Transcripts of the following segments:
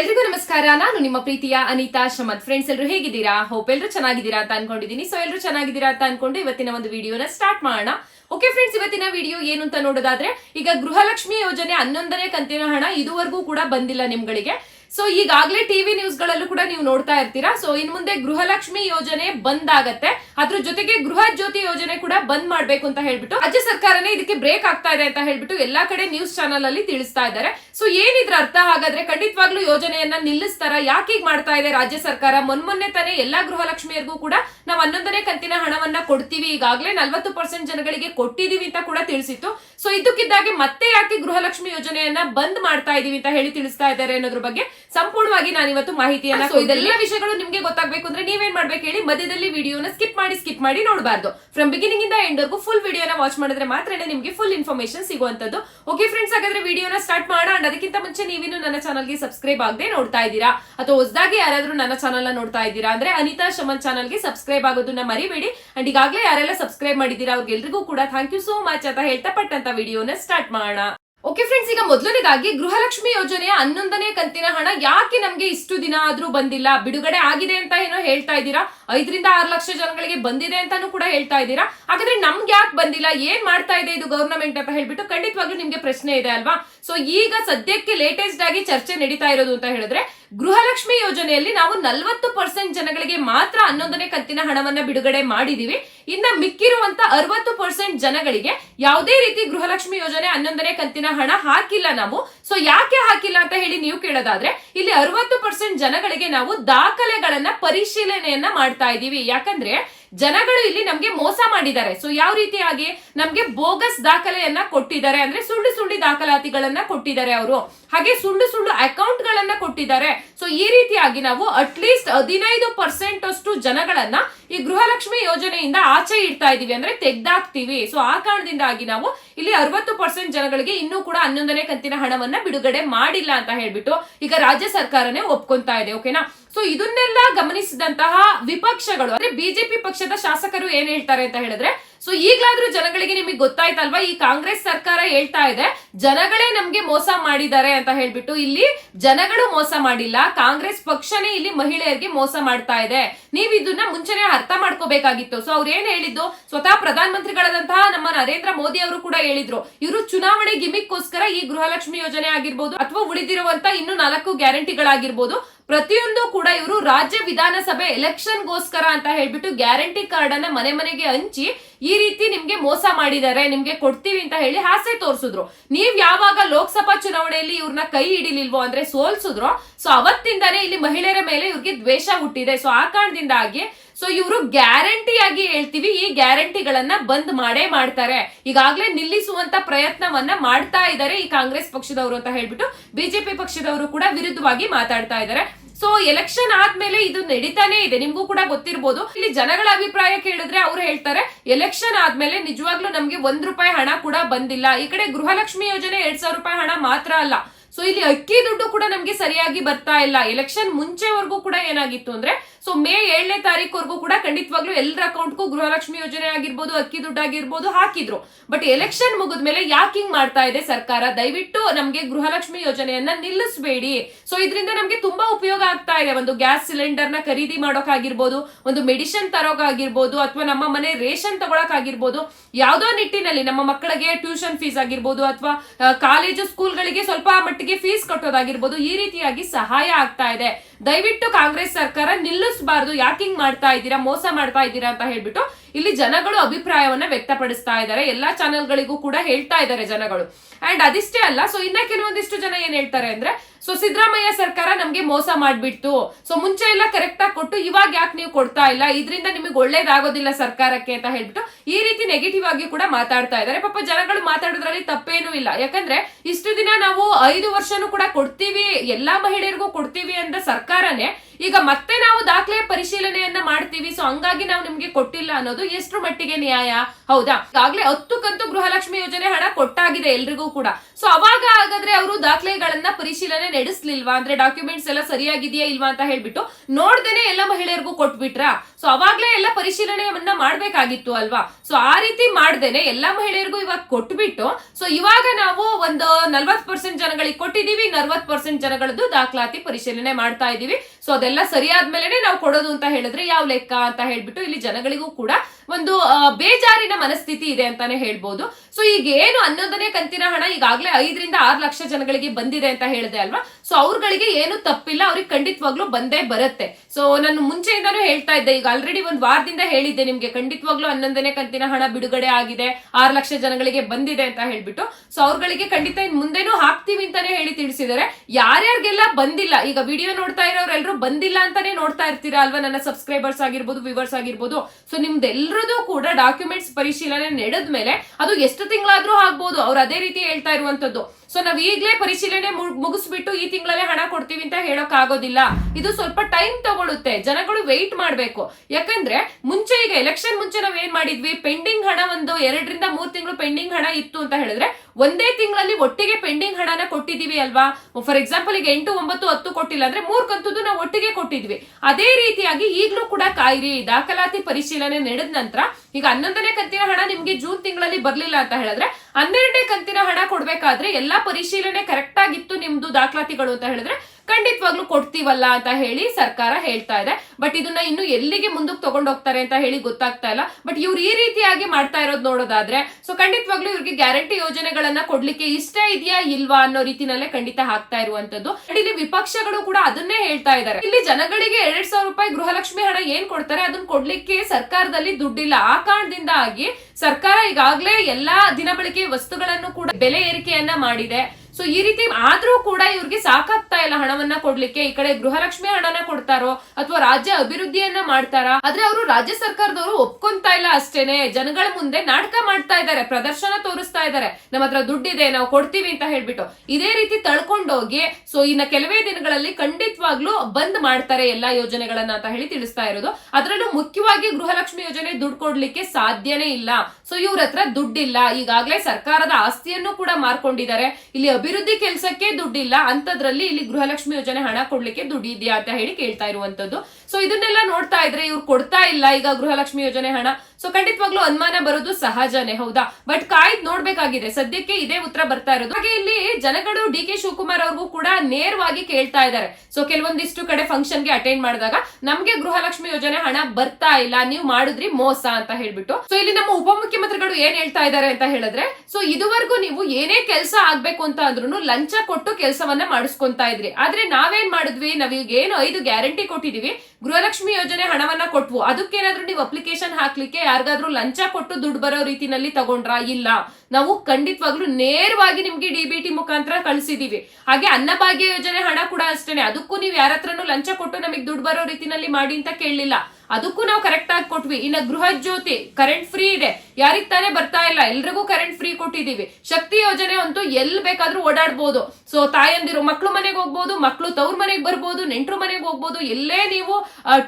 ಎಲ್ರಿಗೂ ನಮಸ್ಕಾರ. ನಾನು ನಿಮ್ಮ ಪ್ರೀತಿಯ ಅನಿತಾ ಶಮತ್ ಫ್ರೆಂಡ್ಸ್ ಎಲ್ಲರೂ ಹೇಗಿದ್ದೀರಾ? ಹೋಪ್ ಎಲ್ಲರೂ ಚೆನ್ನಾಗಿದ್ದೀರಾ ಅಂತ ಅನ್ಕೊಂಡಿದೀನಿ ಸೊ ಎಲ್ಲರೂ ಚೆನ್ನಾಗಿದ್ದೀರಾ ಅಂತ ಅನ್ಕೊಂಡು ಇವತ್ತಿನ ಒಂದು ವಿಡಿಯೋನ ಸ್ಟಾರ್ಟ್ ಮಾಡೋಣ. ಓಕೆ ಫ್ರೆಂಡ್ಸ್ ಇವತ್ತಿನ ವಿಡಿಯೋ ಏನು ಅಂತ ನೋಡೋದಾದ್ರೆ, ಈಗ ಗೃಹಲಕ್ಷ್ಮಿ ಯೋಜನೆ ಹನ್ನೊಂದನೇ ಕಂತಿನ ಹಣ ಇದುವರೆಗೂ ಕೂಡ ಬಂದಿಲ್ಲ ನಿಮ್ಗಳಿಗೆ. ಸೊ ಈಗಾಗಲೇ ಟಿವಿ ನ್ಯೂಸ್ ಗಳಲ್ಲೂ ಕೂಡ ನೀವು ನೋಡ್ತಾ ಇರ್ತೀರಾ? ಸೊ ಇನ್ ಮುಂದೆ ಗೃಹಲಕ್ಷ್ಮಿ ಯೋಜನೆ ಬಂದ್ ಆಗತ್ತೆ ಅದ್ರ ಜೊತೆಗೆ ಗೃಹ ಜ್ಯೋತಿ ಯೋಜನೆ ಕೂಡ ಬಂದ್ ಮಾಡ್ಬೇಕು ಅಂತ ಹೇಳ್ಬಿಟ್ಟು ರಾಜ್ಯ ಸರ್ಕಾರನೇ ಇದಕ್ಕೆ ಬ್ರೇಕ್ ಆಗ್ತಾ ಇದೆ ಅಂತ ಹೇಳ್ಬಿಟ್ಟು ಎಲ್ಲಾ ಕಡೆ ನ್ಯೂಸ್ ಚಾನಲ್ ಅಲ್ಲಿ ತಿಳಿಸ್ತಾ ಇದ್ದಾರೆ. ಸೊ ಏನಿದ್ರ ಅರ್ಥ ಹಾಗಾದ್ರೆ ಖಂಡಿತವಾಗ್ಲೂ ಯೋಜನೆಯನ್ನ ನಿಲ್ಲಿಸ್ತಾರ? ಯಾಕೆ ಮಾಡ್ತಾ ಇದೆ ರಾಜ್ಯ ಸರ್ಕಾರ? ಮೊನ್ಮೊನ್ನೆ ತಾನೇ ಎಲ್ಲಾ ಗೃಹಲಕ್ಷ್ಮಿಯರಿಗೂ ಕೂಡ ನಾವು ಹನ್ನೊಂದನೇ ಕಂತಿನ ಹಣವನ್ನ ಕೊಡ್ತೀವಿ. ಈಗಾಗಲೇ ನಲ್ವತ್ತು ಪರ್ಸೆಂಟ್ ಜನಗಳಿಗೆ ಕೊಟ್ಟಿದೀವಿ ಅಂತ ಕೂಡ ತಿಳಿಸಿತ್ತು. ಸೊ ಇದಕ್ಕಿದ್ದಾಗೆ ಮತ್ತೆ ಯಾಕೆ ಗೃಹಲಕ್ಷ್ಮಿ ಯೋಜನೆಯನ್ನ ಬಂದ್ ಮಾಡ್ತಾ ಇದೀವಿ ಅಂತ ಹೇಳಿ ತಿಳಿಸ್ತಾ ಇದ್ದಾರೆ ಅನ್ನೋದ್ರ ಬಗ್ಗೆ ಸಂಪೂರ್ಣವಾಗಿ ನಾನು ಇವತ್ತು ಮಾಹಿತಿಯನ್ನ ಇದೆಲ್ಲ ವಿಷಯಗಳು ನಿಮ್ಗೆ ಗೊತ್ತಾಗಬೇಕು ಅಂದ್ರೆ ನೀವೇನ್ ಮಾಡ್ಬೇಕು ಹೇಳಿ ಮಧ್ಯದಲ್ಲಿ ವಿಡಿಯೋನ ಸ್ಕಿಪ್ ಮಾಡಿ ಸ್ಕಿಪ್ ಮಾಡಿ ನೋಡಬಾರ್ದು. ಫ್ರಮ್ ಬಿಗಿನಿಂಗ್ ಇಂದ ಎಂಡ್ ವರ್ಗೂ ಫುಲ್ ವಿಡಿಯೋನ ವಾಚ್ ಮಾಡಿದ್ರೆ ಮಾತ್ರ ನಿಮ್ಗೆ ಫುಲ್ ಇನ್ಫಾರ್ಮೇಶನ್ ಸಿಗುವಂತದ್ದು ಓಕೆ ಫ್ರೆಂಡ್ಸ್ ಹಾಗಾದ್ರೆ ವಿಡಿಯೋನ ಸ್ಟಾರ್ಟ್ ಮಾಡೋಣ. ಅದಕ್ಕಿಂತ ಮುಂಚೆ ನೀವಿನ್ನು ನನ್ನ ಚಾನಲ್ಗೆ ಸಬ್ಸ್ಕ್ರೈಬ್ ಆಗದೆ ನೋಡ್ತಾ ಇದ್ದೀರಾ? ಅಥವಾ ಹೊಸದಾಗಿ ಯಾರಾದ್ರೂ ನನ್ನ ಚಾನಲ್ ನೋಡ್ತಾ ಇದ್ದೀರಾ? ಅಂದ್ರೆ ಅನಿತಾ ಶಮನ್ ಚಾನಲ್ಗೆ ಸಬ್ಸ್ಕ್ರೈಬ್ ಆಗೋದನ್ನ ಮರಿಬೇಡಿ. ಅಂಡ್ ಈಗಾಗಲೇ ಯಾರೆಲ್ಲ ಸಬ್ಸ್ಕ್ರೈಬ್ ಮಾಡಿದ್ದೀರಾ ಅವ್ರಿಗೆಲ್ರಿಗೂ ಕೂಡ ಥ್ಯಾಂಕ್ ಯು ಸೋ ಮಚ್ ಅಂತ ಹೇಳ್ತಾ ಪಟ್ಟಂತ ವಿಡಿಯೋನ ಸ್ಟಾರ್ಟ್ ಮಾಡೋಣ. ಓಕೆ ಫ್ರೆಂಡ್ಸ್ ಈಗ ಮೊದಲನೇದಾಗಿ ಗೃಹಲಕ್ಷ್ಮಿ ಯೋಜನೆಯ ಹನ್ನೊಂದನೇ ಕಂತಿನ ಹಣ ಯಾಕೆ ನಮ್ಗೆ ಇಷ್ಟು ದಿನ ಆದ್ರೂ ಬಂದಿಲ್ಲ? ಬಿಡುಗಡೆ ಆಗಿದೆ ಅಂತ ಏನೋ ಹೇಳ್ತಾ ಇದ್ದೀರಾ? ಐದರಿಂದ ಆರು ಲಕ್ಷ ಜನಗಳಿಗೆ ಬಂದಿದೆ ಅಂತಾನು ಕೂಡ ಹೇಳ್ತಾ ಇದ್ದೀರಾ? ಹಾಗಾದ್ರೆ ನಮ್ಗೆ ಯಾಕೆ ಬಂದಿಲ್ಲ? ಏನ್ ಮಾಡ್ತಾ ಇದೆ ಇದು ಗವರ್ನಮೆಂಟ್ ಅಂತ ಹೇಳ್ಬಿಟ್ಟು ಖಂಡಿತವಾಗ್ಲೂ ನಿಮ್ಗೆ ಪ್ರಶ್ನೆ ಇದೆ ಅಲ್ವಾ? ಸೊ ಈಗ ಸದ್ಯಕ್ಕೆ ಲೇಟೆಸ್ಟ್ ಆಗಿ ಚರ್ಚೆ ನಡೀತಾ ಇರೋದು ಅಂತ ಹೇಳಿದ್ರೆ ಗೃಹಲಕ್ಷ್ಮಿ ಯೋಜನೆಯಲ್ಲಿ ನಾವು ನಲ್ವತ್ತು ಪರ್ಸೆಂಟ್ ಜನಗಳಿಗೆ ಮಾತ್ರ ಹನ್ನೊಂದನೇ ಕಂತಿನ ಹಣವನ್ನ ಬಿಡುಗಡೆ ಮಾಡಿದೀವಿ. ಇನ್ನ ಮಿಕ್ಕಿರುವಂತ ಅರವತ್ತು ಪರ್ಸೆಂಟ್ ಜನಗಳಿಗೆ ಯಾವುದೇ ರೀತಿ ಗೃಹಲಕ್ಷ್ಮಿ ಯೋಜನೆ ಹನ್ನೊಂದನೇ ಕಂತಿನ ಹಣ ಹಾಕಿಲ್ಲ ನಾವು. ಸೊ ಯಾಕೆ ಹಾಕಿಲ್ಲ ಅಂತ ಹೇಳಿ ನೀವು ಕೇಳೋದಾದ್ರೆ, ಇಲ್ಲಿ ಅರವತ್ತು ಪರ್ಸೆಂಟ್ ಜನಗಳಿಗೆ ನಾವು ದಾಖಲೆಗಳನ್ನ, ಪರಿಶೀಲನೆಯನ್ನ ಮಾಡ್ತಾ ಇದೀವಿ. ಯಾಕಂದ್ರೆ, ಜನಗಳು ಇಲ್ಲಿ ನಮ್ಗೆ ಮೋಸ ಮಾಡಿದ್ದಾರೆ. ಸೊ ಯಾವ ರೀತಿಯಾಗಿ ನಮ್ಗೆ ಬೋಗಸ್ ದಾಖಲೆಯನ್ನ ಕೊಟ್ಟಿದ್ದಾರೆ. ಅಂದ್ರೆ ಸುಳ್ಳು ಸುಳ್ಳಿ ದಾಖಲಾತಿಗಳನ್ನ ಕೊಟ್ಟಿದ್ದಾರೆ ಅವರು. ಹಾಗೆ ಸುಳ್ಳು ಸುಳ್ಳು ಅಕೌಂಟ್ ಗಳನ್ನ ಕೊಟ್ಟಿದ್ದಾರೆ. ಸೊ ಈ ರೀತಿಯಾಗಿ ನಾವು ಅಟ್ಲೀಸ್ಟ್ ಹದಿನೈದು ಪರ್ಸೆಂಟ್ ಅಷ್ಟು ಜನಗಳನ್ನ ಈ ಗೃಹಲಕ್ಷ್ಮಿ ಯೋಜನೆಯಿಂದ ಆಚೆ ಇಡ್ತಾ ಇದೀವಿ ಅಂದ್ರೆ ತೆಗ್ದಾಕ್ತಿವಿ. ಸೊ ಆ ಕಾರಣದಿಂದಾಗಿ ನಾವು ಇಲ್ಲಿ ಅರವತ್ತು ಪರ್ಸೆಂಟ್ ಜನಗಳಿಗೆ ಇನ್ನೂ ಕೂಡ ಹನ್ನೊಂದನೇ ಕಂತಿನ ಹಣವನ್ನ ಬಿಡುಗಡೆ ಮಾಡಿಲ್ಲ ಅಂತ ಹೇಳ್ಬಿಟ್ಟು ಈಗ ರಾಜ್ಯ ಸರ್ಕಾರನೇ ಒಪ್ಕೊಂತಾ ಇದೆ ಓಕೆನಾ ಸೊ ಇದನ್ನೆಲ್ಲ ಗಮನಿಸಿದಂತಹ ವಿಪಕ್ಷಗಳು, ಅಂದ್ರೆ ಬಿಜೆಪಿ ಪಕ್ಷದ ಶಾಸಕರು ಏನ್ ಹೇಳ್ತಾರೆ ಅಂತ ಹೇಳಿದ್ರೆ ಸೊ ಈಗ್ಲಾದ್ರೂ ಜನಗಳಿಗೆ ನಿಮಗೆ ಗೊತ್ತಾಯ್ತಲ್ವಾ? ಈ ಕಾಂಗ್ರೆಸ್ ಸರ್ಕಾರ ಹೇಳ್ತಾ ಇದೆ, ಜನಗಳೇ ನಮ್ಗೆ ಮೋಸ ಮಾಡಿದ್ದಾರೆ ಅಂತ ಹೇಳ್ಬಿಟ್ಟು ಇಲ್ಲಿ ಜನಗಳು ಮೋಸ ಮಾಡಿಲ್ಲ, ಕಾಂಗ್ರೆಸ್ ಪಕ್ಷನೇ ಇಲ್ಲಿ ಮಹಿಳೆಯರಿಗೆ ಮೋಸ ಮಾಡ್ತಾ ಇದೆ. ನೀವು ಇದನ್ನ ಮುಂಚೆನೆ ಅರ್ಥ ಮಾಡ್ಕೋಬೇಕಾಗಿತ್ತು. ಸೊ ಅವ್ರು ಏನ್ ಹೇಳಿದ್ದು? ಸ್ವತಃ ಪ್ರಧಾನಮಂತ್ರಿಗಳಾದಂತಹ ನಮ್ಮ ನರೇಂದ್ರ ಮೋದಿ ಅವರು ಕೂಡ ಹೇಳಿದ್ರು. ಇವರು ಚುನಾವಣೆ ಗಿಮಿಕ್ಕೋಸ್ಕರ ಈ ಗೃಹಲಕ್ಷ್ಮಿ ಯೋಜನೆ ಆಗಿರ್ಬೋದು ಅಥವಾ ಉಳಿದಿರುವಂತ ಇನ್ನು ನಾಲ್ಕು ಗ್ಯಾರಂಟಿಗಳಾಗಿರ್ಬೋದು, ಪ್ರತಿಯೊಂದು ಕೂಡ ಇವರು ರಾಜ್ಯ ವಿಧಾನಸಭೆ ಎಲೆಕ್ಷನ್ಗೋಸ್ಕರ ಅಂತ ಹೇಳ್ಬಿಟ್ಟು ಗ್ಯಾರಂಟಿ ಕಾರ್ಡ್ ಅನ್ನ ಮನೆ ಮನೆಗೆ ಹಂಚಿ ಈ ರೀತಿ ನಿಮ್ಗೆ ಮೋಸ ಮಾಡಿದ್ದಾರೆ, ನಿಮ್ಗೆ ಕೊಡ್ತೀವಿ ಅಂತ ಹೇಳಿ ಹಾಸೆ ತೋರಿಸಿದ್ರು. ನೀವ್ ಯಾವಾಗ ಲೋಕಸಭಾ ಚುನಾವಣೆಯಲ್ಲಿ ಇವ್ರನ್ನ ಕೈ ಹಿಡಿಲಿಲ್ವೋ ಅಂದ್ರೆ ಸೋಲ್ಸಿದ್ರು, ಸೊ ಅವತ್ತಿಂದಾನೇ ಇಲ್ಲಿ ಮಹಿಳೆಯರ ಮೇಲೆ ಇವ್ರಿಗೆ ದ್ವೇಷ ಹುಟ್ಟಿದೆ. ಸೊ ಆ ಕಾರಣದಿಂದಾಗಿ, ಸೊ ಇವರು ಗ್ಯಾರಂಟಿಯಾಗಿ ಹೇಳ್ತೀವಿ, ಈ ಗ್ಯಾರಂಟಿಗಳನ್ನ ಬಂದ್ ಮಾಡೇ ಮಾಡ್ತಾರೆ. ಈಗಾಗಲೇ ನಿಲ್ಲಿಸುವಂತ ಪ್ರಯತ್ನವನ್ನ ಮಾಡ್ತಾ ಇದ್ದಾರೆ ಈ ಕಾಂಗ್ರೆಸ್ ಪಕ್ಷದವರು ಅಂತ ಹೇಳ್ಬಿಟ್ಟು, ಬಿಜೆಪಿ ಪಕ್ಷದವರು ಕೂಡ ವಿರುದ್ಧವಾಗಿ ಮಾತಾಡ್ತಾ ಇದ್ದಾರೆ. ಸೊ ಎಲೆಕ್ಷನ್ ಆದ್ಮೇಲೆ ಇದು ನಡೀತಾನೆ ಇದೆ. ನಿಮ್ಗೂ ಕೂಡ ಗೊತ್ತಿರಬಹುದು ಇಲ್ಲಿ ಜನಗಳ ಅಭಿಪ್ರಾಯ ಕೇಳಿದ್ರೆ ಅವ್ರು ಹೇಳ್ತಾರೆ ಎಲೆಕ್ಷನ್ ಆದ್ಮೇಲೆ ನಿಜವಾಗ್ಲೂ ನಮ್ಗೆ ಒಂದ್ ರೂಪಾಯಿ ಹಣ ಕೂಡ ಬಂದಿಲ್ಲ. ಈ ಕಡೆ ಗೃಹಲಕ್ಷ್ಮಿ ಯೋಜನೆ ಎರಡ್ ಸಾವಿರ ರೂಪಾಯಿ ಹಣ ಮಾತ್ರ ಅಲ್ಲ. ಸೊ ಇಲ್ಲಿ ಅಕ್ಕಿ ದುಡ್ಡು ಕೂಡ ನಮ್ಗೆ ಸರಿಯಾಗಿ ಬರ್ತಾ ಇಲ್ಲ. ಎಲೆಕ್ಷನ್ ಮುಂಚೆವರೆಗೂ ಕೂಡ ಏನಾಗಿತ್ತು ಅಂದ್ರೆ ಸೊ ಮೇ ಏಳನೇ ತಾರೀಕುವರೆಗೂ ಕೂಡ ಖಂಡಿತವಾಗ್ಲೂ ಎಲ್ಲರ ಅಕೌಂಟ್ಗೂ ಗೃಹಲಕ್ಷ್ಮಿ ಯೋಜನೆ ಆಗಿರ್ಬೋದು, ಅಕ್ಕಿ ದುಡ್ಡು ಆಗಿರ್ಬೋದು ಹಾಕಿದ್ರು. ಬಟ್ ಎಲೆಕ್ಷನ್ ಮುಗಿದ್ಮೇಲೆ ಯಾಕೆ ಹಿಂಗ್ ಮಾಡ್ತಾ ಇದೆ ಸರ್ಕಾರ? ದಯವಿಟ್ಟು ನಮ್ಗೆ ಗೃಹಲಕ್ಷ್ಮಿ ಯೋಜನೆಯನ್ನ ನಿಲ್ಲಿಸಬೇಡಿ. ಸೊ ಇದರಿಂದ ನಮ್ಗೆ ತುಂಬಾ ಉಪಯೋಗ ಆಗ್ತಾ ಇದೆ. ಒಂದು ಗ್ಯಾಸ್ ಸಿಲಿಂಡರ್ನ ಖರೀದಿ ಮಾಡೋಕಾಗಿರ್ಬೋದು, ಒಂದು ಮೆಡಿಸಿನ್ ತರೋಕಾಗಿರ್ಬೋದು, ಅಥವಾ ನಮ್ಮ ಮನೆ ರೇಷನ್ ತಗೊಳಕಾಗಿರ್ಬೋದು, ಯಾವ್ದೋ ನಿಟ್ಟಿನಲ್ಲಿ ನಮ್ಮ ಮಕ್ಕಳಿಗೆ ಟ್ಯೂಷನ್ ಫೀಸ್ ಆಗಿರ್ಬೋದು, ಅಥವಾ ಕಾಲೇಜು ಸ್ಕೂಲ್ಗಳಿಗೆ ಸ್ವಲ್ಪ ಮಟ್ಟಿಗೆ ಫೀಸ್ ಕಟ್ಟೋದಾಗಿರ್ಬೋದು ಈ ರೀತಿಯಾಗಿ ಸಹಾಯ ಆಗ್ತಾ ಇದೆ. ದಯವಿಟ್ಟು ಕಾಂಗ್ರೆಸ್ ಸರ್ಕಾರ ನಿಲ್ಲಿಸಬಾರ್ದು. ಯಾಕೆ ಹಿಂಗ್ ಮಾಡ್ತಾ ಇದ್ದೀರಾ? ಮೋಸ ಮಾಡ್ತಾ ಇದ್ದೀರಾ ಅಂತ ಹೇಳ್ಬಿಟ್ಟು ಇಲ್ಲಿ ಜನಗಳು ಅಭಿಪ್ರಾಯವನ್ನ ವ್ಯಕ್ತಪಡಿಸ್ತಾ ಇದ್ದಾರೆ. ಎಲ್ಲಾ ಚಾನೆಲ್ಗಳಿಗೂ ಕೂಡ ಹೇಳ್ತಾ ಇದ್ದಾರೆ ಜನಗಳು. ಅಂಡ್ ಅದಿಷ್ಟೇ ಅಲ್ಲ ಸೊ ಇನ್ನ ಕೆಲವೊಂದಿಷ್ಟು ಜನ ಏನ್ ಹೇಳ್ತಾರೆ ಅಂದ್ರೆ ಸೊ ಸಿದ್ದರಾಮಯ್ಯ ಸರ್ಕಾರ ನಮ್ಗೆ ಮೋಸ ಮಾಡ್ಬಿಟ್ಟು ಸೊ ಮುಂಚೆ ಎಲ್ಲ ಕರೆಕ್ಟ್ ಆಗಿ ಕೊಟ್ಟು ಇವಾಗ ಯಾಕೆ ನೀವು ಕೊಡ್ತಾ ಇಲ್ಲ? ಇದರಿಂದ ನಿಮಗೆ ಒಳ್ಳೇದಾಗೋದಿಲ್ಲ ಸರ್ಕಾರಕ್ಕೆ ಅಂತ ಹೇಳ್ಬಿಟ್ಟು ಈ ರೀತಿ ನೆಗೆಟಿವ್ ಆಗಿ ಕೂಡ ಮಾತಾಡ್ತಾ ಇದ್ದಾರೆ. ಪಾಪ ಜನಗಳು ಮಾತಾಡೋದ್ರಲ್ಲಿ ತಪ್ಪೇನೂ ಇಲ್ಲ. ಯಾಕಂದ್ರೆ ಇಷ್ಟು ದಿನ ನಾವು ಐದು ವರ್ಷನೂ ಕೂಡ ಕೊಡ್ತೀವಿ, ಎಲ್ಲಾ ಮಹಿಳೆಯರಿಗೂ ಕೊಡ್ತೀವಿ ಅಂದ್ರೆ ಸರ್ಕಾರನೇ ಈಗ ಮತ್ತೆ ನಾವು ದಾಖಲೆ ಪರಿಶೀಲನೆಯನ್ನ ಮಾಡ್ತೀವಿ ಸೊ ಹಂಗಾಗಿ ನಾವು ನಿಮ್ಗೆ ಕೊಟ್ಟಿಲ್ಲ ಅನ್ನೋದು ಎಷ್ಟು ಮಟ್ಟಿಗೆ ನ್ಯಾಯ? ಹೌದಾ? ಈಗಾಗಲೇ ಹತ್ತು ಕಂತು ಗೃಹಲಕ್ಷ್ಮಿ ಯೋಜನೆ ಹಣ ಕೊಟ್ಟಾಗಿದೆ ಎಲ್ರಿಗೂ ಕೂಡ. ಸೊ ಅವಾಗ ಹಾಗಾದ್ರೆ ಅವರು ದಾಖಲೆಗಳನ್ನ ಪರಿಶೀಲನೆ ನಡೆಸ್ಲಿಲ್ವಾ? ಅಂದ್ರೆ ಡಾಕ್ಯುಮೆಂಟ್ಸ್ ಎಲ್ಲ ಸರಿಯಾಗಿದೆಯಾ ಇಲ್ವಾ ಅಂತ ಹೇಳ್ಬಿಟ್ಟು ನೋಡ್ದೇನೆ ಎಲ್ಲ ಮಹಿಳೆಯರಿಗೂ ಕೊಟ್ಬಿಟ್ರಾ? ಸೊ ಅವಾಗ್ಲೇ ಎಲ್ಲ ಪರಿಶೀಲನೆಯನ್ನ ಮಾಡ್ಬೇಕಾಗಿತ್ತು ಅಲ್ವಾ? ಸೊ ಆ ರೀತಿ ಮಾಡ್ದೇನೆ ಎಲ್ಲಾ ಮಹಿಳೆಯರಿಗೂ ಇವಾಗ ಕೊಟ್ಬಿಟ್ಟು ಸೊ ಇವಾಗ ನಾವು ಒಂದು ನಲ್ವತ್ ಪರ್ಸೆಂಟ್ ಜನಗಳಿಗೆ ಕೊಟ್ಟಿದೀವಿ ನಲ್ವತ್ ಪರ್ಸೆಂಟ್ ಜನಗಳದ್ದು ದಾಖಲಾತಿ ಪರಿಶೀಲನೆ ಮಾಡ್ತಾ ಇದೀವಿ ಸೊ ಅದೆಲ್ಲ ಸರಿಯಾದ್ಮೇಲೆ ನಾವು ಕೊಡೋದು ಅಂತ ಹೇಳಿದ್ರೆ ಯಾವ ಲೆಕ್ಕ ಅಂತ ಹೇಳ್ಬಿಟ್ಟು ಇಲ್ಲಿ ಜನಗಳಿಗೂ ಕೂಡ ಒಂದು ಬೇಜಾರಿನ ಮನಸ್ಥಿತಿ ಇದೆ ಅಂತಾನೆ ಹೇಳ್ಬೋದು. ಸೊ ಈಗ ಏನು ಹನ್ನೊಂದನೇ ಕಂತಿನ ಹಣ ಈಗಾಗಲೇ ಐದರಿಂದ ಆರು ಲಕ್ಷ ಜನಗಳಿಗೆ ಬಂದಿದೆ ಅಂತ ಹೇಳಿದೆ ಅಲ್ವಾ? ಸೊ ಅವ್ರಗಳಿಗೆ ಏನು ತಪ್ಪಿಲ್ಲ, ಅವ್ರಿಗೆ ಖಂಡಿತವಾಗ್ಲೂ ಬಂದೇ ಬರುತ್ತೆ. ಸೊ ನಾನು ಮುಂಚೆಯಿಂದಾನು ಹೇಳ್ತಾ ಇದ್ದೆ, ಈಗ ಆಲ್ರೆಡಿ ಒಂದು ವಾರದಿಂದ ಹೇಳಿದ್ದೆ ನಿಮ್ಗೆ, ಖಂಡಿತವಾಗ್ಲೂ ಹನ್ನೊಂದನೇ ಕಂತಿನ ಹಣ ಬಿಡುಗಡೆ ಆಗಿದೆ, ಆರು ಲಕ್ಷ ಜನಗಳಿಗೆ ಬಂದಿದೆ ಅಂತ ಹೇಳ್ಬಿಟ್ಟು. ಸೊ ಅವ್ರಗಳಿಗೆ ಖಂಡಿತ ಇನ್ ಮುಂದೆನೂ ಹಾಕ್ತೀವಿ ಅಂತಾನೆ ಹೇಳಿ ತಿಳಿಸಿದ್ದಾರೆ. ಯಾರ್ಯಾರಿಗೆಲ್ಲ ಬಂದಿಲ್ಲ, ಈಗ ವಿಡಿಯೋ ನೋಡ್ತಾ ಇರೋರೆಲ್ಲರೂ ಬಂದಿಲ್ಲ ಅಂತಾನೆ ನೋಡ್ತಾ ಇರ್ತೀರಾ ಅಲ್ವಾ? ನನ್ನ ಸಬ್ಸ್ಕ್ರೈಬರ್ಸ್ ಆಗಿರ್ಬೋದು ವ್ಯೂವರ್ಸ್ ಆಗಿರ್ಬೋದು. ಸೊ ನಿಮ್ದೆಲ್ಲರದು ಕೂಡ ಡಾಕ್ಯುಮೆಂಟ್ಸ್ ಪರಿಶೀಲನೆ ನಡೆದ್ಮೇಲೆ ಅದು ಎಷ್ಟು ತಿಂಗಳಾದ್ರೂ ಆಗ್ಬೋದು. ಅವ್ರು ಅದೇ ರೀತಿ ಹೇಳ್ತಾ ಇರುವಂತದ್ದು ಸೊ ನಾವು ಈಗಲೇ ಪರಿಶೀಲನೆ ಮುಗಿಸ್ಬಿಟ್ಟು ಈ ತಿಂಗಳಲ್ಲೇ ಹಣ ಕೊಡ್ತೀವಿ ಅಂತ ಹೇಳಕ್ ಆಗೋದಿಲ್ಲ ಇದು ಸ್ವಲ್ಪ ಟೈಮ್ ತಗೊಳುತ್ತೆ. ಜನಗಳು ವೆಯ್ಟ್ ಮಾಡಬೇಕು. ಯಾಕಂದ್ರೆ ಮುಂಚೆ ಈಗ ಎಲೆಕ್ಷನ್ ಮುಂಚೆ ನಾವ್ ಏನ್ ಮಾಡಿದ್ವಿ? ಪೆಂಡಿಂಗ್ ಹಣ ಒಂದು ಎರಡರಿಂದ ಮೂರ್ ತಿಂಗಳು ಪೆಂಡಿಂಗ್ ಹಣ ಇತ್ತು ಅಂತ ಹೇಳಿದ್ರೆ ಒಂದೇ ತಿಂಗಳಲ್ಲಿ ಒಟ್ಟಿಗೆ ಪೆಂಡಿಂಗ್ ಹಣನ ಕೊಟ್ಟಿದೀವಿ ಅಲ್ವಾ? ಫಾರ್ ಎಕ್ಸಾಂಪಲ್ ಈಗ ಎಂಟು, ಒಂಬತ್ತು, ಹತ್ತು ಕೊಟ್ಟಿಲ್ಲ ಅಂದ್ರೆ ಮೂರ್ ಕಂತದ್ದು ನಾವು ಒಟ್ಟಿಗೆ ಕೊಟ್ಟಿದ್ವಿ. ಅದೇ ರೀತಿಯಾಗಿ ಈಗಲೂ ಕೂಡ ಕಾಯಿರಿ. ದಾಖಲಾತಿ ಪರಿಶೀಲನೆ ನಡೆದ ನಂತರ ಈಗ ಹನ್ನೊಂದನೇ ಕಂತಿನ ಹಣ ನಿಮ್ಗೆ ಜೂನ್ ತಿಂಗಳಲ್ಲಿ ಬರ್ಲಿಲ್ಲ ಅಂತ ಹೇಳಿದ್ರೆ ಹನ್ನೆರಡನೇ ಕಂತಿನ ಹಣ ಕೊಡ್ಬೇಕಾದ್ರೆ ಎಲ್ಲಾ ಪರಿಶೀಲನೆ ಕರೆಕ್ಟ್ ಆಗಿತ್ತು ನಿಮ್ದು ದಾಖಲಾತಿಗಳು ಅಂತ ಹೇಳಿದ್ರೆ ಖಂಡಿತವಾಗ್ಲೂ ಕೊಡ್ತೀವಲ್ಲ ಅಂತ ಹೇಳಿ ಸರ್ಕಾರ ಹೇಳ್ತಾ ಇದೆ. ಬಟ್ ಇದನ್ನ ಇನ್ನು ಎಲ್ಲಿಗೆ ಮುಂದಕ್ಕೆ ತಗೊಂಡೋಗ್ತಾರೆ ಅಂತ ಹೇಳಿ ಗೊತ್ತಾಗ್ತಾ ಇಲ್ಲ. ಬಟ್ ಇವ್ರು ಈ ರೀತಿಯಾಗಿ ಮಾಡ್ತಾ ಇರೋದು ನೋಡೋದಾದ್ರೆ ಸೊ ಖಂಡಿತವಾಗ್ಲೂ ಇವ್ರಿಗೆ ಗ್ಯಾರಂಟಿ ಯೋಜನೆಗಳನ್ನ ಕೊಡ್ಲಿಕ್ಕೆ ಇಷ್ಟ ಇದೆಯಾ ಇಲ್ವಾ ಅನ್ನೋ ರೀತಿನಲ್ಲೇ ಖಂಡಿತ ಹಾಕ್ತಾ ಇರುವಂತದ್ದು. ಇಲ್ಲಿ ವಿಪಕ್ಷಗಳು ಕೂಡ ಅದನ್ನೇ ಹೇಳ್ತಾ ಇದ್ದಾರೆ. ಇಲ್ಲಿ ಜನಗಳಿಗೆ ಎರಡ್ ಸಾವಿರ ರೂಪಾಯಿ ಗೃಹಲಕ್ಷ್ಮಿ ಹಣ ಏನ್ ಕೊಡ್ತಾರೆ ಅದನ್ನ ಕೊಡ್ಲಿಕ್ಕೆ ಸರ್ಕಾರದಲ್ಲಿ ದುಡ್ಡಿಲ್ಲ. ಆ ಕಾರಣದಿಂದಾಗಿ ಸರ್ಕಾರ ಈಗಾಗಲೇ ಎಲ್ಲಾ ದಿನಬಳಕೆ ವಸ್ತುಗಳನ್ನು ಕೂಡ ಬೆಲೆ ಏರಿಕೆಯನ್ನ ಮಾಡಿದೆ. ಸೊ ಈ ರೀತಿ ಆದ್ರೂ ಕೂಡ ಇವ್ರಿಗೆ ಸಾಕಾಗ್ತಾ ಇಲ್ಲ ಹಣವನ್ನ ಕೊಡ್ಲಿಕ್ಕೆ. ಈ ಕಡೆ ಗೃಹಲಕ್ಷ್ಮಿ ಹಣನ ಕೊಡ್ತಾರೋ ಅಥವಾ ರಾಜ್ಯ ಅಭಿವೃದ್ಧಿಯನ್ನ ಮಾಡ್ತಾರಾ? ಆದ್ರೆ ಅವರು ರಾಜ್ಯ ಸರ್ಕಾರದವರು ಒಪ್ಕೊಂತಾ ಇಲ್ಲ ಅಷ್ಟೇನೆ. ಜನಗಳ ಮುಂದೆ ನಾಟಕ ಮಾಡ್ತಾ ಇದ್ದಾರೆ ಪ್ರದರ್ಶನ ತೋರಿಸ್ತಾ ಇದ್ದಾರೆ ನಮ್ಮ ಹತ್ರ ದುಡ್ಡಿದೆ, ನಾವು ಕೊಡ್ತೀವಿ ಅಂತ ಹೇಳ್ಬಿಟ್ಟು. ಇದೇ ರೀತಿ ತಳ್ಕೊಂಡೋಗಿ ಸೊ ಇನ್ನ ಕೆಲವೇ ದಿನಗಳಲ್ಲಿ ಖಂಡಿತವಾಗ್ಲೂ ಬಂದ್ ಮಾಡ್ತಾರೆ ಎಲ್ಲಾ ಯೋಜನೆಗಳನ್ನ ಅಂತ ಹೇಳಿ ತಿಳಿಸ್ತಾ ಇರೋದು. ಅದರಲ್ಲೂ ಮುಖ್ಯವಾಗಿ ಗೃಹಲಕ್ಷ್ಮಿ ಯೋಜನೆ ದುಡ್ಡು ಕೊಡ್ಲಿಕ್ಕೆ ಸಾಧ್ಯನೇ ಇಲ್ಲ. ಸೊ ಇವ್ರ ಹತ್ರ ದುಡ್ಡಿಲ್ಲ. ಈಗಾಗಲೇ ಸರ್ಕಾರದ ಆಸ್ತಿಯನ್ನು ಕೂಡ ಮಾರ್ಕೊಂಡಿದ್ದಾರೆ. ಇಲ್ಲಿ ಅಭಿವೃದ್ಧಿ ಕೆಲಸಕ್ಕೆ ದುಡ್ಡಿಲ್ಲ ಅಂತದ್ರಲ್ಲಿ ಇಲ್ಲಿ ಗೃಹಲಕ್ಷ್ಮಿ ಯೋಜನೆ ಹಣ ಕೊಡ್ಲಿಕ್ಕೆ ದುಡ್ಡು ಇದೆಯಾ ಅಂತ ಹೇಳಿ ಕೇಳ್ತಾ ಇರುವಂತದ್ದು ಸೊ ಇದನ್ನೆಲ್ಲ ನೋಡ್ತಾ ಇದ್ರೆ ಇವ್ರು ಕೊಡ್ತಾ ಇಲ್ಲ ಈಗ ಗೃಹಲಕ್ಷ್ಮಿ ಯೋಜನೆ ಹಣ. ಸೊ ಖಂಡಿತವಾಗ್ಲೂ ಅನುಮಾನ ಬರೋದು ಸಹಜನೇ, ಹೌದಾ? ಬಟ್ ಕಾಯ್ದ್ ನೋಡ್ಬೇಕಾಗಿದೆ. ಸದ್ಯಕ್ಕೆ ಇದೇ ಉತ್ತರ ಬರ್ತಾ ಇರೋದು. ಹಾಗೆ ಇಲ್ಲಿ ಜನಗಳು ಡಿ ಕೆ ಶಿವಕುಮಾರ್ ಅವ್ರಿಗೂ ಕೂಡ ನೇರವಾಗಿ ಕೇಳ್ತಾ ಇದ್ದಾರೆ. ಸೊ ಕೆಲವೊಂದಿಷ್ಟು ಕಡೆ ಫಂಕ್ಷನ್ಗೆ ಅಟೆಂಡ್ ಮಾಡಿದಾಗ ನಮ್ಗೆ ಗೃಹಲಕ್ಷ್ಮಿ ಯೋಜನೆ ಹಣ ಬರ್ತಾ ಇಲ್ಲ, ನೀವು ಮಾಡಿದ್ರಿ ಮೋಸ ಅಂತ ಹೇಳ್ಬಿಟ್ಟು. ಸೊ ಇಲ್ಲಿ ನಮ್ಮ ಉಪಮುಖ್ಯಮಂತ್ರಿಗಳು ಏನ್ ಹೇಳ್ತಾ ಇದ್ದಾರೆ ಅಂತ ಹೇಳಿದ್ರೆ ಸೊ ಇದುವರೆಗೂ ನೀವು ಏನೇ ಕೆಲಸ ಆಗ್ಬೇಕು ಅಂತ ಅಂದ್ರೂ ಲಂಚ ಕೊಟ್ಟು ಕೆಲಸವನ್ನ ಮಾಡಿಸ್ಕೊಂತಾ ಇದ್ರಿ. ಆದ್ರೆ ನಾವೇನ್ ಮಾಡಿದ್ವಿ? ನಾವೀಗ ಏನು ಐದು ಗ್ಯಾರಂಟಿ ಕೊಟ್ಟಿದೀವಿ. ಗೃಹಲಕ್ಷ್ಮಿ ಯೋಜನೆ ಹಣವನ್ನ ಕೊಟ್ವು. ಅದಕ್ಕೇನಾದ್ರೂ ನೀವು ಅಪ್ಲಿಕೇಶನ್ ಹಾಕ್ಲಿಕ್ಕೆ ಯಾರಿಗಾದ್ರೂ ಲಂಚ ಕೊಟ್ಟು ದುಡ್ಡು ಬರೋ ರೀತಿನಲ್ಲಿ ತಗೊಂಡ್ರಾ? ಇಲ್ಲ. ನಾವು ಖಂಡಿತವಾಗ್ಲೂ ನೇರವಾಗಿ ನಿಮ್ಗೆ ಡಿ ಬಿ ಟಿ ಮುಖಾಂತರ ಕಳಿಸಿದೀವಿ. ಹಾಗೆ ಅನ್ನಭಾಗ್ಯ ಯೋಜನೆ ಹಣ ಕೂಡ ಅಷ್ಟೇನೆ. ಅದಕ್ಕೂ ನೀವು ಯಾರ ಹತ್ರನೂ ಲಂಚ ಕೊಟ್ಟು ನಮಗೆ ದುಡ್ಡು ಬರೋ ರೀತಿನಲ್ಲಿ ಮಾಡಿ ಅಂತ ಕೇಳಲಿಲ್ಲ. ಅದಕ್ಕೂ ನಾವು ಕರೆಕ್ಟ್ ಆಗಿ ಕೊಟ್ವಿ. ಇನ್ನ ಗೃಹ ಜ್ಯೋತಿ ಕರೆಂಟ್ ಫ್ರೀ ಇದೆ. ಯಾರಿಗ್ ತಾನೇ ಬರ್ತಾ ಇಲ್ಲ. ಎಲ್ರಿಗೂ ಕರೆಂಟ್ ಫ್ರೀ ಕೊಟ್ಟಿದೀವಿ. ಶಕ್ತಿ ಯೋಜನೆ ಅಂತೂ ಎಲ್ಲಿ ಬೇಕಾದ್ರೂ ಓಡಾಡ್ಬೋದು. ಸೊ ತಾಯಂದಿರು ಮಕ್ಕಳು ಮನೆಗೆ ಹೋಗ್ಬೋದು ಮಕ್ಕಳು ತವ್ರ ಮನೆಗೆ ಬರ್ಬೋದು, ನೆಂಟರು ಮನೆಗೆ ಹೋಗ್ಬೋದು, ಎಲ್ಲೇ ನೀವು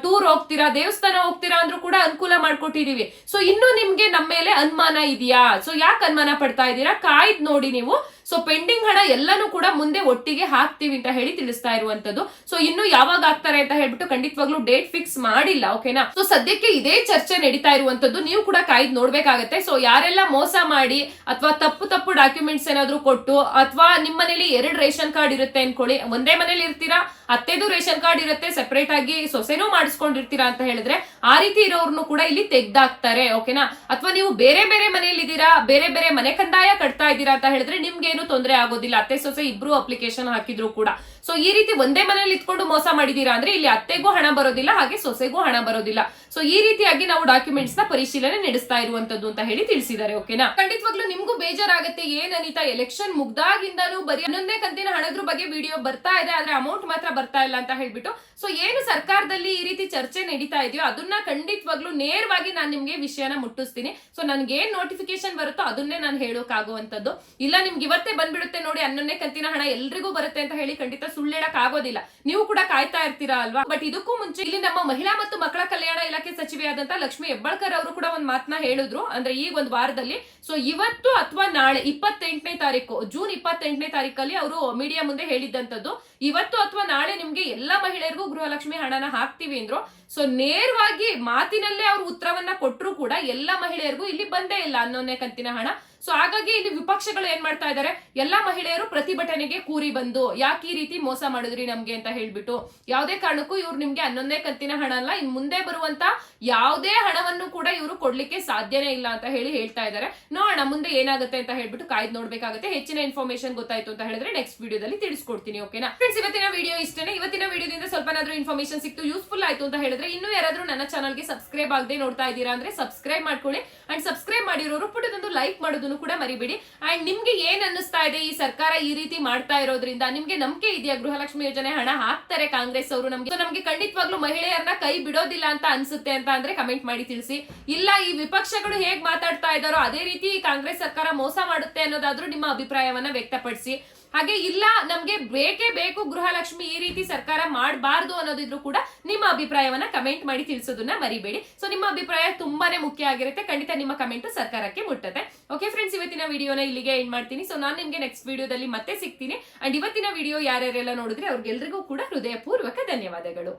ಟೂರ್ ಹೋಗ್ತೀರಾ, ದೇವಸ್ಥಾನ ಹೋಗ್ತೀರಾ ಅಂದ್ರೂ ಕೂಡ ಅನುಕೂಲ ಮಾಡ್ಕೊಟ್ಟಿದೀವಿ. ಸೊ ಇನ್ನು ನಿಮ್ಗೆ ನಮ್ಮ ಮೇಲೆ ಅನುಮಾನ ಇದೆಯಾ? ಸೊ ಯಾಕೆ ಅನುಮಾನ ಪಡ್ತಾ ಇದ್ದೀರಾ? ಕಾಯ್ದು ನೋಡಿ ನೀವು. ಸೊ ಪೆಂಡಿಂಗ್ ಹಣ ಎಲ್ಲಾನು ಕೂಡ ಮುಂದೆ ಒಟ್ಟಿಗೆ ಹಾಕ್ತೀವಿ ಅಂತ ಹೇಳಿ ತಿಳಿಸ್ತಾ ಇರುವಂತದ್ದು ಸೊ ಇನ್ನು ಯಾವಾಗ ಆಗ್ತಾರೆ ಅಂತ ಹೇಳ್ಬಿಟ್ಟು ಖಂಡಿತವಾಗ್ಲೂ ಡೇಟ್ ಫಿಕ್ಸ್ ಮಾಡಿಲ್ಲ ಓಕೆನಾ ಸೊ ಸದ್ಯಕ್ಕೆ ಇದೇ ಚರ್ಚೆ ನಡೀತಾ ಇರುವಂತದ್ದು ನೀವು ಕೂಡ ಕಾಯ್ದು ನೋಡ್ಬೇಕಾಗತ್ತೆ. ಸೊ ಯಾರೆಲ್ಲ ಮೋಸ ಮಾಡಿ, ಅಥವಾ ತಪ್ಪು ತಪ್ಪು ಡಾಕ್ಯುಮೆಂಟ್ಸ್ ಏನಾದ್ರು ಕೊಟ್ಟು, ಅಥವಾ ನಿಮ್ಮನೇಲಿ ಎರಡು ರೇಷನ್ ಕಾರ್ಡ್ ಇರುತ್ತೆ ಅನ್ಕೊಳ್ಳಿ. ಒಂದೇ ಮನೇಲಿ ಇರ್ತೀರಾ? ಅತ್ತೆದು ರೇಷನ್ ಕಾರ್ಡ್ ಇರುತ್ತೆ ಸೆಪರೇಟ್ ಆಗಿ ಸೊಸೆನೂ ಮಾಡಿಸ್ಕೊಂಡಿರ್ತೀರಾ ಅಂತ ಹೇಳಿದ್ರೆ ಆ ರೀತಿ ಇರೋರ್ನು ಕೂಡ ಇಲ್ಲಿ ತೆಗ್ದಾಕ್ತಾರೆ, ಓಕೆನಾ? ಅಥವಾ ನೀವು ಬೇರೆ ಬೇರೆ ಮನೆಯಲ್ಲಿ ಇದ್ದೀರಾ ಬೇರೆ ಬೇರೆ ಮನೆ ಕಂದಾಯ ಕಟ್ತಾ ಇದ್ದೀರಾ ಅಂತ ಹೇಳಿದ್ರೆ ನಿಮ್ಗೇನು ತೊಂದರೆ ಆಗೋದಿಲ್ಲ. ಅತ್ತೆ, ಸೊಸೆ ಇಬ್ರು ಅಪ್ಲಿಕೇಶನ್ ಹಾಕಿದ್ರು ಕೂಡ. ಸೊ ಈ ರೀತಿ ಒಂದೇ ಮನೇಲಿ ಇತ್ಕೊಂಡು ಮೋಸ ಮಾಡಿದೀರಾ ಅಂದ್ರೆ ಇಲ್ಲಿ ಅತ್ತೆಗೂ ಹಣ ಬರೋದಿಲ್ಲ, ಹಾಗೆ ಸೊಸೆಗೂ ಹಣ ಬರೋದಿಲ್ಲ. ಸೊ ಈ ರೀತಿಯಾಗಿ ನಾವು ಡಾಕ್ಯುಮೆಂಟ್ಸ್ನ ಪರಿಶೀಲನೆ ನಡೆಸ್ತಾ ಇರುವಂತದ್ದು ಅಂತ ಹೇಳಿ ತಿಳಿಸಿದ್ದಾರೆ, ಓಕೆನಾ? ಖಂಡಿತವಾಗ್ಲೂ ನಿಮ್ಗೂ ಬೇಜಾರಾಗುತ್ತೆ, ಏನ್ ಅನಿತಾ ಎಲೆಕ್ಷನ್ ಮುಗ್ದಾಗಿಂದಲೂ ಬರೀ ಹನ್ನೊಂದೇ ಕಂತಿನ ಹಣದ್ರ ಬಗ್ಗೆ ವಿಡಿಯೋ ಬರ್ತಾ ಇದೆ, ಆದ್ರೆ ಅಮೌಂಟ್ ಮಾತ್ರ ಬರ್ತಾ ಇಲ್ಲ ಅಂತ ಹೇಳ್ಬಿಟ್ಟು. ಸೊ ಏನು ಸರ್ಕಾರದಲ್ಲಿ ಈ ರೀತಿ ಚರ್ಚೆ ನಡೀತಾ ಇದೆಯೋ ಅದನ್ನ ಖಂಡಿತವಾಗ್ಲೂ ನೇರವಾಗಿ ನಾನು ನಿಮ್ಗೆ ವಿಷಯನ ಮುಟ್ಟಿಸ್ತೀನಿ. ಸೊ ನನ್ಗೆ ಏನ್ ನೋಟಿಫಿಕೇಶನ್ ಬರುತ್ತೋ ಅದನ್ನೇ ನಾನು ಹೇಳೋಕಾಗುವಂಥದ್ದು. ಇಲ್ಲ ನಿಮ್ಗೆ ಇವತ್ತೇ ಬಂದ್ಬಿಡುತ್ತೆ ನೋಡಿ ಅನ್ನೊನ್ನೇ ಕಂತಿನ ಹಣ ಎಲ್ರಿಗೂ ಬರುತ್ತೆ ಅಂತ ಹೇಳಿ ಖಂಡಿತ ಸುಳ್ಳು ಹೇಳಕ್ ಆಗೋದಿಲ್ಲ. ನೀವು ಕೂಡ ಕಾಯ್ತಾ ಇರ್ತೀರಾ ಅಲ್ವಾ? ಬಟ್ ಇದಕ್ಕೂ ಮುಂಚೆ ಇಲ್ಲಿ ನಮ್ಮ ಮಹಿಳಾ ಮತ್ತು ಮಕ್ಕಳ ಕಲ್ಯಾಣ ಇಲಾಖೆ ಸಚಿವೆಯಾದಂತ ಲಕ್ಷ್ಮಿ ಹೆಬ್ಬಾಳ್ಕರ್ ಅವರು ಕೂಡ ಒಂದ್ ಮಾತನ್ನ ಹೇಳಿದ್ರು. ಅಂದ್ರೆ ಈ ಒಂದು ವಾರದಲ್ಲಿ. ಸೊ ಇವತ್ತು ಅಥವಾ ನಾಳೆ ಇಪ್ಪತ್ತೆಂಟನೇ ತಾರೀಕು, ಜೂನ್ ಇಪ್ಪತ್ತೆಂಟನೇ ತಾರೀಕಲ್ಲಿ ಅವರು ಮೀಡಿಯಾ ಮುಂದೆ ಹೇಳಿದ್ದಂತದ್ದು ಇವತ್ತು ಅಥವಾ ನಾಳೆ ನಿಮ್ಗೆ ಎಲ್ಲಾ ಮಹಿಳೆಯರಿಗೂ ಗೃಹಲಕ್ಷ್ಮಿ ಹಣನ ಹಾಕ್ತೀವಿ ಅಂದ್ರು ಸೊ ನೇರವಾಗಿ ಮಾತಿನಲ್ಲೇ ಅವ್ರು ಉತ್ತರವನ್ನ ಕೊಟ್ಟರು ಕೂಡ ಎಲ್ಲಾ ಮಹಿಳೆಯರಿಗೂ ಇಲ್ಲಿ ಬಂದೇ ಇಲ್ಲ ಅನ್ನೋನೇ ಕಂತಿನ ಹಣ. ಸೊ ಹಾಗಾಗಿ ಇಲ್ಲಿ ವಿಪಕ್ಷಗಳು ಏನ್ ಮಾಡ್ತಾ ಇದ್ದಾರೆ ಎಲ್ಲಾ ಮಹಿಳೆಯರು ಪ್ರತಿಭಟನೆಗೆ ಕೂರಿ ಬಂದು, ಯಾಕೆ ಈ ರೀತಿ ಮೋಸ ಮಾಡಿದ್ರಿ ನಮ್ಗೆ ಅಂತ ಹೇಳ್ಬಿಟ್ಟು, ಯಾವುದೇ ಕಾರಣಕ್ಕೂ ಇವ್ರು ನಿಮ್ಗೆ ಹನ್ನೊಂದನೇ ಕಂತಿನ ಹಣ ಅಲ್ಲ, ಇನ್ ಮುಂದೆ ಬರುವಂತ ಯಾವುದೇ ಹಣವನ್ನು ಕೂಡ ಇವರು ಕೊಡ್ಲಿಕ್ಕೆ ಸಾಧ್ಯನೇ ಇಲ್ಲ ಅಂತ ಹೇಳಿ ಹೇಳ್ತಾ ಇದ್ದಾರೆ ನೋಡೋಣ, ಮುಂದೆ ಏನಾಗುತ್ತೆ ಅಂತ ಹೇಳ್ಬಿಟ್ಟು ಕಾಯ್ದು ನೋಡ್ಬೇಕಾಗುತ್ತೆ. ಹೆಚ್ಚಿನ ಇನ್ಫಾರ್ಮೇಶನ್ ಗೊತ್ತಾಯ್ತು ಅಂತ ಹೇಳಿದ್ರೆ ನೆಕ್ಸ್ಟ್ ವಿಡಿಯೋದಲ್ಲಿ ತಿಳಿಸ್ಕೊಡ್ತೀನಿ ಓಕೆನಾ ಫ್ರೆಂಡ್ಸ್ ಇವತ್ತಿನ ವಿಡಿಯೋ ಇಷ್ಟನೇ. ಇವತ್ತಿನ ವಿಡಿಯೋದಿಂದ ಸ್ವಲ್ಪನಾದ್ರೂ ಇನ್ಫಾರ್ಮೇಶನ್ ಸಿಕ್ತು ಯೂಸ್ಫುಲ್ ಆಯ್ತು ಅಂತ ಹೇಳಿದ್ರೆ ಇನ್ನೂ ಯಾರಾದ್ರೂ ನನ್ನ ಚಾನಲ್ಗೆ ಸಬ್ಸ್ಕ್ರೈಬ್ ಆಗದೆ ನೋಡ್ತಾ ಇದ್ದೀರಾ ಅಂದ್ರೆ ಸಬ್ಸ್ಕ್ರೈಬ್ ಮಾಡ್ಕೊಳ್ಳಿ. ಅಂಡ್ ಸಬ್ಸ್ಕ್ರೈಬ್ ಮಾಡಿರೋರು ಪುಟ್ಟದೊಂದು ಲೈಕ್ ಮಾಡೋದನ್ನು ಕೂಡ ಮರಿಬೇಡಿ. ಅಂಡ್ ನಿಮ್ಗೆ ಏನ್ ಅನ್ನಿಸ್ತಾ ಇದೆ ಈ ಸರ್ಕಾರ ಈ ರೀತಿ ಮಾಡ್ತಾ ಇರೋದ್ರಿಂದ? ನಿಮ್ಗೆ ನಂಬಿಕೆ ಇದೆಯಾ ಗೃಹಲಕ್ಷ್ಮಿ ಯೋಜನೆ ಹಣ ಹಾಕ್ತಾರೆ ಕಾಂಗ್ರೆಸ್ ಅವರು ನಮ್ಗೆ? ನಮ್ಗೆ ಖಂಡಿತವಾಗ್ಲೂ ಮಹಿಳೆಯರನ್ನ ಕೈ ಬಿಡೋದಿಲ್ಲ ಅಂತ ಅನ್ಸುತ್ತೆ ಅಂತ ಅಂದ್ರೆ ಕಮೆಂಟ್ ಮಾಡಿ ತಿಳಿಸಿ. ಇಲ್ಲ, ಈ ವಿಪಕ್ಷಗಳು ಹೇಗ್ ಮಾತಾಡ್ತಾ ಇದಾರೋ ಅದೇ ರೀತಿ ಕಾಂಗ್ರೆಸ್ ಸರ್ಕಾರ ಮೋಸ ಮಾಡುತ್ತೆ ಅನ್ನೋದಾದ್ರೂ ನಿಮ್ಮ ಅಭಿಪ್ರಾಯವನ್ನ ವ್ಯಕ್ತಪಡಿಸಿ. ಹಾಗೆ ಇಲ್ಲ, ನಮ್ಗೆ ಬೇಕೇ ಬೇಕು ಗೃಹಲಕ್ಷ್ಮಿ ಈ ರೀತಿ ಸರ್ಕಾರ ಮಾಡಬಾರ್ದು ಅನ್ನೋದಿದ್ರು ಕೂಡ ನಿಮ್ಮ ಅಭಿಪ್ರಾಯವನ್ನ ಕಮೆಂಟ್ ಮಾಡಿ ತಿಳಿಸೋದನ್ನ ಮರಿಬೇಡಿ. ಸೊ ನಿಮ್ಮ ಅಭಿಪ್ರಾಯ ತುಂಬಾನೇ ಮುಖ್ಯ ಆಗಿರುತ್ತೆ. ಖಂಡಿತ ನಿಮ್ಮ ಕಮೆಂಟ್ ಸರ್ಕಾರಕ್ಕೆ ಮುಟ್ಟತ್ತೆ. ಓಕೆ ಫ್ರೆಂಡ್ಸ್ ಇವತ್ತಿನ ವಿಡಿಯೋನ ಇಲ್ಲಿಗೆ ಎಂಡ್ ಮಾಡ್ತೀನಿ. ಸೊ ನಾನು ನಿಮ್ಗೆ ನೆಕ್ಸ್ಟ್ ವಿಡಿಯೋದಲ್ಲಿ ಮತ್ತೆ ಸಿಗ್ತೀನಿ. ಅಂಡ್ ಇವತ್ತಿನ ವಿಡಿಯೋ ಯಾರ್ಯಾರೆಲ್ಲ ನೋಡಿದ್ರೆ, ಅವ್ರಿಗೆಲ್ರಿಗೂ ಕೂಡ ಹೃದಯಪೂರ್ವಕ ಧನ್ಯವಾದಗಳು.